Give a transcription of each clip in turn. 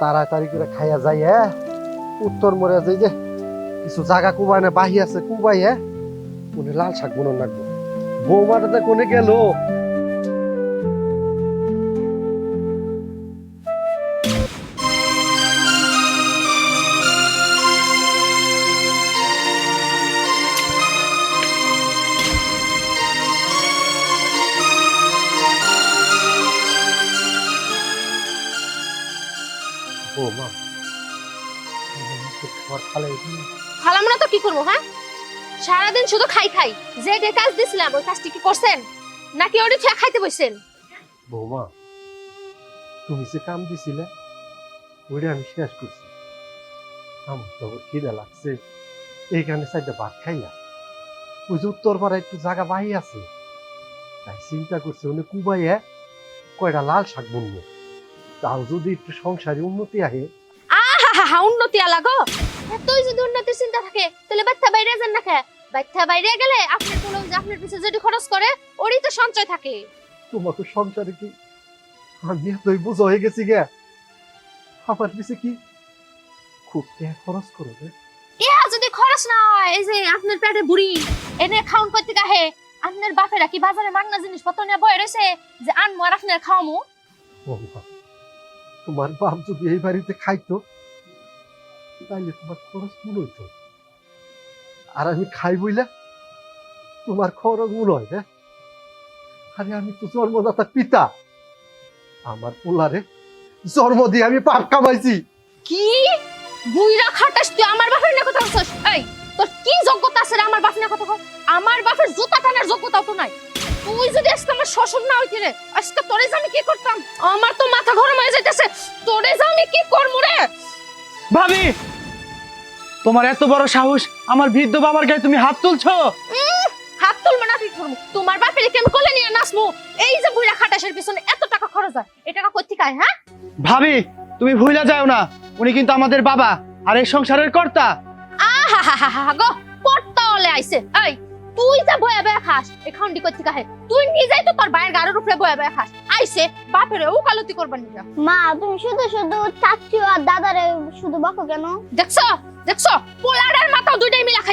তাড়াতাড়ি করে খাইয়া যাই হ্যাঁ উত্তর মরে যাই যে, কিছু জায়গা কুবাই না, বাহি আছে কুবাই হ্যাঁ কোনে লাল শাক বুনন লাগবো। বৌমাটাতে কোনে গেল? খালাম না তো কি করব হ্যাঁ? সারাদিন শুধু খাই খাই। যে যে কাজ দিছিলাম ওই কাজটি কি করছেন? নাকি ওটা খেয়ে খাইতে বসছেন? বৌমা তুমি যে কাম দিছিলে ওইটা আমি শেষ করছি। আমার তো খিদে লাগছে। এইখানে সাইডে ভাত খাইয়া ওই যে উত্তর পাড়া একটু জায়গা বাহি আছে। তাই চিন্তা করছে উনি কুবাইয়া কয়টা লাল শাক বুনবো। তাও যদি একটু সংসারে উন্নতি আহে আহা উন্নতি আলাগো এতই যদি উন্নতির চিন্তা থাকে তাহলে বাচ্চা বাইরে যান না বাচ্চা বাইরে গেলে আপনার কোনো যে আপনার পিছনে যেটি খরচ করে ওরই তো সঞ্চয় থাকে। তোমাকে সংসারে কি আমি এতই বোঝা হয়ে গেছি গে। আমার পিছে কি? খুব টাকা খরচ করো রে ইহা যদি খরচ না হয় এই যে আপনার পেটে বুড়ি এনে খাউন করতে কাহে আপনার বাপেরা কি বাজারে মাগনা জিনিসপত্র নিয়ে বয়ে রয়েছে যে আনমো আর আপনার খাওয়ামু? তোমার বাপ যদি এই বাড়িতে খাইতো তাইলে তোমার খরচ মূল হইতো। আর আমি খাই বইলে তোমার খরচ মূল হয় না আরে আমি তো জন্মদাতা পিতা। আমার পোলারে জন্ম দিয়ে আমি পাপ কামাইছি। কি? বুইরা খাটাস তুই আমার বাপের না কথা বলছস? এই তোর কি যোগ্যতা আছে রে আমার বাপের না কথা বল? আমার বাপের জুতা টানার যোগ্যতা তো নাই। তুই যদি আজকে আমার শ্বশুর না হইতি রে আজকে তোরে যে আমি কি করতাম? আমার তো মাথা গরম হয়ে যাইতেছে। তোরে যে আমি কি করমু রে? ভাবি তোমার এত বড় সাহস আমার বৃদ্ধ বাবার গায়ে তুমি হাত তুলছো? হাত তুলবো না কি করব। তোমার বাপের কি আমি কোলে নিয়ে নাচবো। এই যে বুইরা খাটাসের পিছনে এত টাকা খরচ হয় এই টাকা কোথা থেকে আয়, হ্যাঁ? ভাবি তুমি ভুলে যাও না। উনি কিন্তু আমাদের বাবা আর এই সংসারের কর্তা। আহা গো পড়তা হলে আইছে। এই তুই যা বয়া বয়া খাস এখন ডি করতে কাহে তুই নিজেই তো তোর বাইরের গাড়ির উপরে বয়া বয়া খাস। আইছে বাপের উকালতি করবার নিজা মা তুমি শুধু শুধু চাচু আর দাদারে শুধু বকো কেন? দেখছ দেখছ?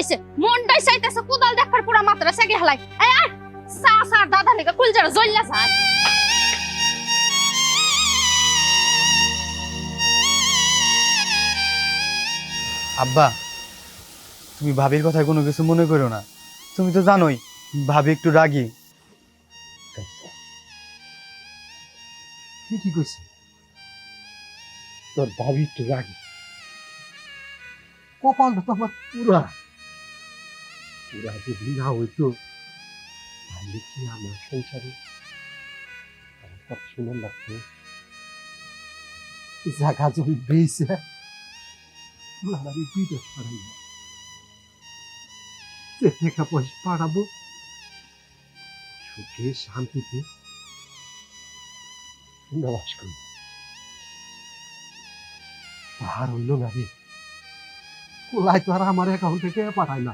খাইছে মনটাই চাইতেছে কোদাল দেখার পুরা মাত্রা সেগে হেলাই। এই আর সা সা দাদা লেগে কুলজারা জল্লা যায় আব্বা তুমি ভাবির কথা কোনো কিছু মনে করো না। তুমি তো জানোই ভাবি একটু রাগী। ঠিকই কইছে? তোর ভাবি একটু রাগি। কপালটা তো আমার পুরা হইতো তাহলে কি আমার সংসারে লাগতো জমি বেয়েছে সুখে শান্তিতে নবাস করি আর হইল না রে কোলাই তো আর আমার অ্যাকাউন্ট থেকে পাঠায় না?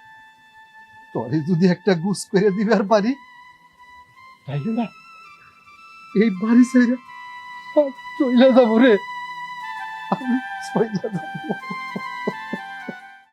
তরে যদি একটা গুস করে দিবার পারি? তাই না। এই বাড়ি ছেড়ে চলে যাব রে। আমি চলে যাব।